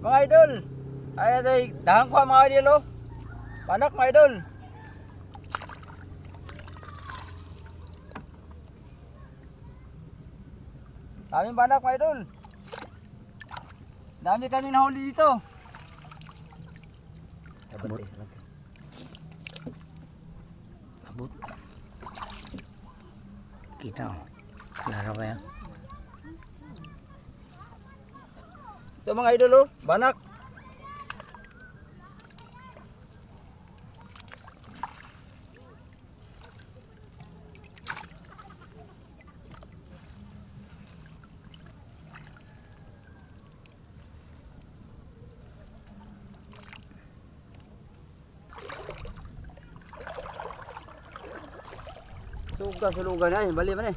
Mga idol. Ay, ay, dahang ko mga idol oh. Banak mga idol. Daming banak mga idol. Dami kami nahuli dito. Abot. Abot. Kita oh. Klaro ba yan? Ito mga idol oh, banak. Suga sulugan ay, bali man eh.